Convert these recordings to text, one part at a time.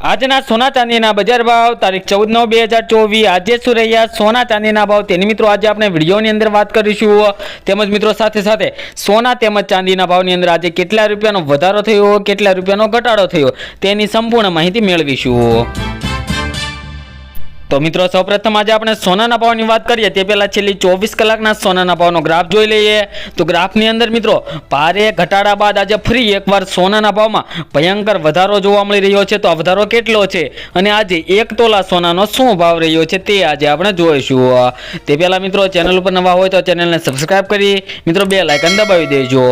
આજના સોના ચાંદીના બજાર ભાવ, તારીખ ચૌદ નવ બે હજાર ચોવીસ. આજે શું રહ્યા? સોના ચાંદીના ભાવ તેની મિત્રો આજે આપણે વિડીયોની અંદર વાત કરીશું. તેમજ મિત્રો સાથે સાથે સોના તેમજ ચાંદીના ભાવની અંદર આજે કેટલા રૂપિયાનો વધારો થયો, કેટલા રૂપિયાનો ઘટાડો થયો, તેની સંપૂર્ણ માહિતી મેળવીશું. તો મિત્રો, સૌપ્રથમ આજે આપણે સોનાના ભાવની વાત કરીએ. તે પહેલાં છેલ્લી ચોવીસ કલાકના સોનાના ભાવનો ગ્રાફ જોઈ લઈએ. તો ગ્રાફની અંદર મિત્રો, ભારે ઘટાડા બાદ આજે ફરી એકવાર સોનાના ભાવમાં ભયંકર વધારો જોવા મળી રહ્યો છે. તો આ વધારો કેટલો છે? અને આજે એક તોલા સોનાનો શું ભાવ રહ્યો છે તે આજે આપણે જોઈશું. તે પહેલાં મિત્રો, ચેનલ ઉપર નવા હોય તો ચેનલને સબસ્ક્રાઈબ કરી, મિત્રો બે લાઇકન દબાવી દેજો.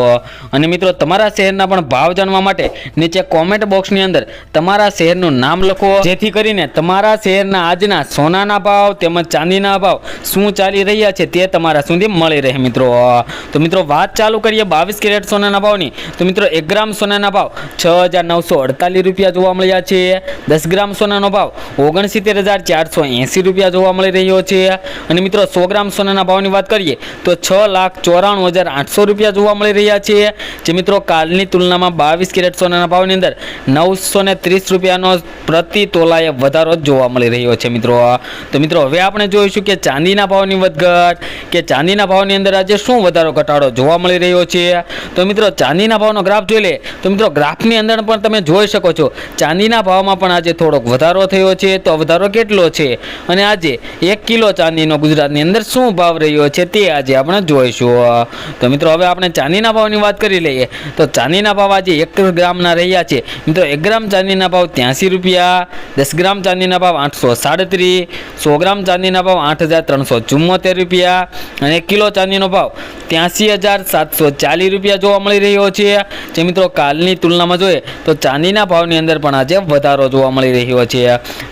અને મિત્રો, તમારા શહેરના પણ ભાવ જાણવા માટે નીચે કોમેન્ટ બોક્સની અંદર તમારા શહેરનું નામ લખો. જેથી કરીને તમારા શહેરના આજના સોનાના ભાવ તેમજ ચાંદીના ભાવ શું ચાલી રહ્યા છે તે તમારા સુધી મળી રહે મિત્રો. તો મિત્રો વાત ચાલુ કરીએ બાવીસ કેરેટ સોનાના ભાવની. તો મિત્રો એક ગ્રામ સોનાના ભાવ છ હજાર નવસો અડતાલીસ રૂપિયા જોવા મળ્યા છે. દસ ગ્રામ સોનાનો ભાવ ઓગણસિત્તેર હજાર ચારસો એંસી રૂપિયા જોવા મળી રહ્યો છે. અને મિત્રો સો ગ્રામ સોનાના ભાવની વાત કરીએ તો છ લાખ ચોરાણું હજાર આઠસો રૂપિયા જોવા મળી રહ્યા છે. જે મિત્રો કાલની તુલનામાં બાવીસ કેરેટ સોનાના ભાવની અંદર નવસો ને ત્રીસ રૂપિયાનો પ્રતિ તોલાએ વધારો જોવા મળી રહ્યો છે મિત્રો. તો મિત્રો, હવે આપણે જોઈશું કે ચાંદીના ભાવની વધઘટ, કે ચાંદીના ભાવની અંદર આજે શું વધારો ઘટાડો જોવા મળી રહ્યો છે? તો મિત્રો, ચાંદીના ભાવનો ગ્રાફ જોઈ લે. તો મિત્રો, ગ્રાફની અંદર પણ તમે જોઈ શકો છો, ચાંદીના ભાવમાં પણ આજે થોડોક વધારો થયો છે. તો વધારો કેટલો છે? અને આજે એક કિલો ચાંદીનો ગુજરાતની અંદર શું ભાવ રહ્યો છે તે આજે આપણે જોઈશું. તો મિત્રો, હવે આપણે ચાંદીના ભાવની વાત કરી લઈએ. તો ચાંદીના ભાવ આજે એક ગ્રામના રહ્યા છે. મિત્રો, એક ગ્રામ ચાંદીના ભાવ ત્યાંસી રૂપિયા, દસ ગ્રામ ચાંદીના ભાવ આઠસો સાડત્રીસ three સો ગ્રામ ચાંદીના ભાવ આઠ હજાર ત્રણસો ચુમ્મોતેર રૂપિયા અને કિલો ચાંદીનો ભાવ ત્યાંસી હજાર સાતસો ચાલીસ રૂપિયા જોવા મળી રહ્યો છે. જે મિત્રો કાલની તુલનામાં જોઈએ તો ચાંદીના ભાવની અંદર પણ આજે વધારો જોવા મળી રહ્યો છે.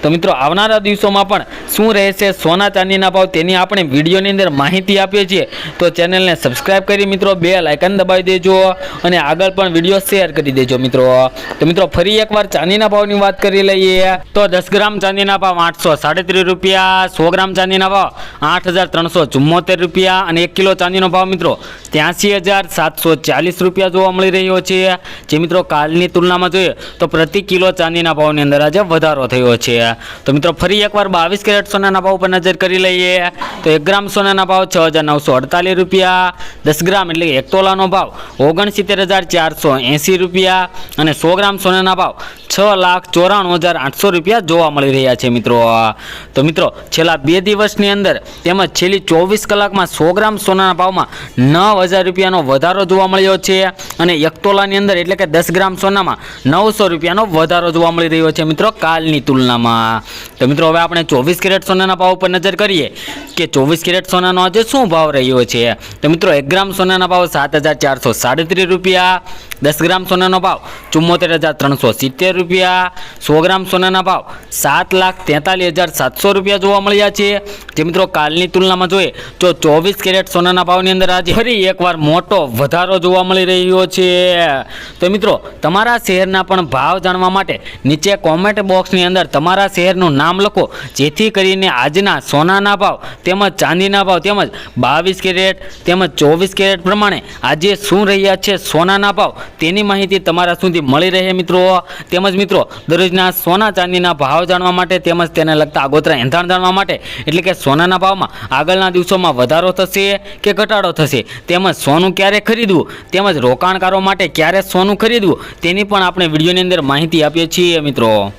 તો મિત્રો આવનારા દિવસોમાં પણ શું રહેશે સોના ચાંદીના ભાવ તેની આપણે વિડીયોની અંદર માહિતી આપીએ છીએ. તો ચેનલને સબસ્ક્રાઇબ કરી મિત્રો, બે લાઇકન દબાવી દેજો અને આગળ પણ વીડિયો શેર કરી દેજો મિત્રો. તો મિત્રો ફરી એકવાર ચાંદીના ભાવની વાત કરી લઈએ તો દસ ગ્રામ ચાંદીના ભાવ આઠસો સાડત્રીસ રૂપિયા સો ગ્રામ ચાંદીના ભાવ આઠ રૂપિયા અને એક કિલો ચાંદીનો ભાવ મિત્રો ત્યાંસી રૂપિયા જોવા મળી રહ્યો છે. જે મિત્રો કાલની તુલનામાં જોઈએ તો પ્રતિ કિલો ચાંદીના ભાવની અંદર આજે વધારો થયો છે. તો મિત્રો ફરી એકવાર બાવીસ કેરેટ સોનાના ભાવ પર નજર કરી લઈએ. તો એક ગ્રામ સોનાના ભાવ છ હજાર નવસો અડતાલીસ રૂપિયા, દસ ગ્રામ એટલે એક તોલાનો ભાવ ઓગણસિત્તેર હજાર ચારસો એંસી રૂપિયા અને સો ગ્રામ સોનાના ભાવ છ લાખ ચોરાણું હજાર આઠસો રૂપિયા જોવા મળી રહ્યા છે મિત્રો. તો મિત્રો, છેલ્લા બે દિવસની અંદર તેમજ છેલ્લી ચોવીસ કલાકમાં સો ગ્રામ સોનાના ભાવમાં નવ હજાર રૂપિયાનો વધારો જોવા મળ્યો છે અને એક તોલાની અંદર એટલે કે દસ ગ્રામ સોનામાં નવસો રૂપિયાનો વધારો જોવા મળી રહ્યો છે મિત્રો કાલની તુલનામાં. તો મિત્રો, હવે આપણે ચોવીસ કેરેટ સોનાના ભાવ ઉપર નજર કરીએ કે ચોવીસ કેરેટ સોનાનો આજે શું ભાવ રહ્યો છે? તો મિત્રો, એક ગ્રામ સોનાના ભાવ સાત હજાર ચારસો સાડત્રીસ રૂપિયા દસ ગ્રામ સોનાનો ભાવ ચુમ્મોતેર હજાર ત્રણસો સિત્તેર રૂપિયા. સો ગ્રામ સોનાના ભાવ સાત લાખ તેતાલીસ હજાર સાતસો રૂપિયા જોવા મળ્યા છે. જે મિત્રો કાલની તુલનામાં જોઈએ તો ચોવીસ કેરેટ સોનાના ભાવની અંદર આજે ફરી એકવાર મોટો વધારો જોવા મળી રહ્યો છે. તો મિત્રો, તમારા શહેરના પણ ભાવ જાણવા માટે નીચે કોમેન્ટ બોક્સની અંદર તમારા શહેરનું નામ લખો. જેથી કરીને આજના સોનાના ભાવ તેમજ ચાંદીના ભાવ તેમજ બાવીસ કેરેટ તેમજ ચોવીસ કેરેટ પ્રમાણે આજે શું રહ્યા છે સોનાના ભાવ? તેની માહિતી તમારા સુધી મળી રહે મિત્રો. તેમજ મિત્રો, દરરોજના સોના ચાંદીના ભાવ જાણવા માટે તેમજ તેને લગતા આગોતરા એંધાણ જાણવા માટે, એટલે કે સોનાના ભાવમાં આગળના દિવસોમાં વધારો થશે કે ઘટાડો થશે? તેમજ સોનું ક્યારે ખરીદવું? તેમજ રોકાણકારો માટે ક્યારે સોનું ખરીદવું? તેની પણ આપણે વિડીયોની અંદર માહિતી આપીએ છીએ મિત્રો.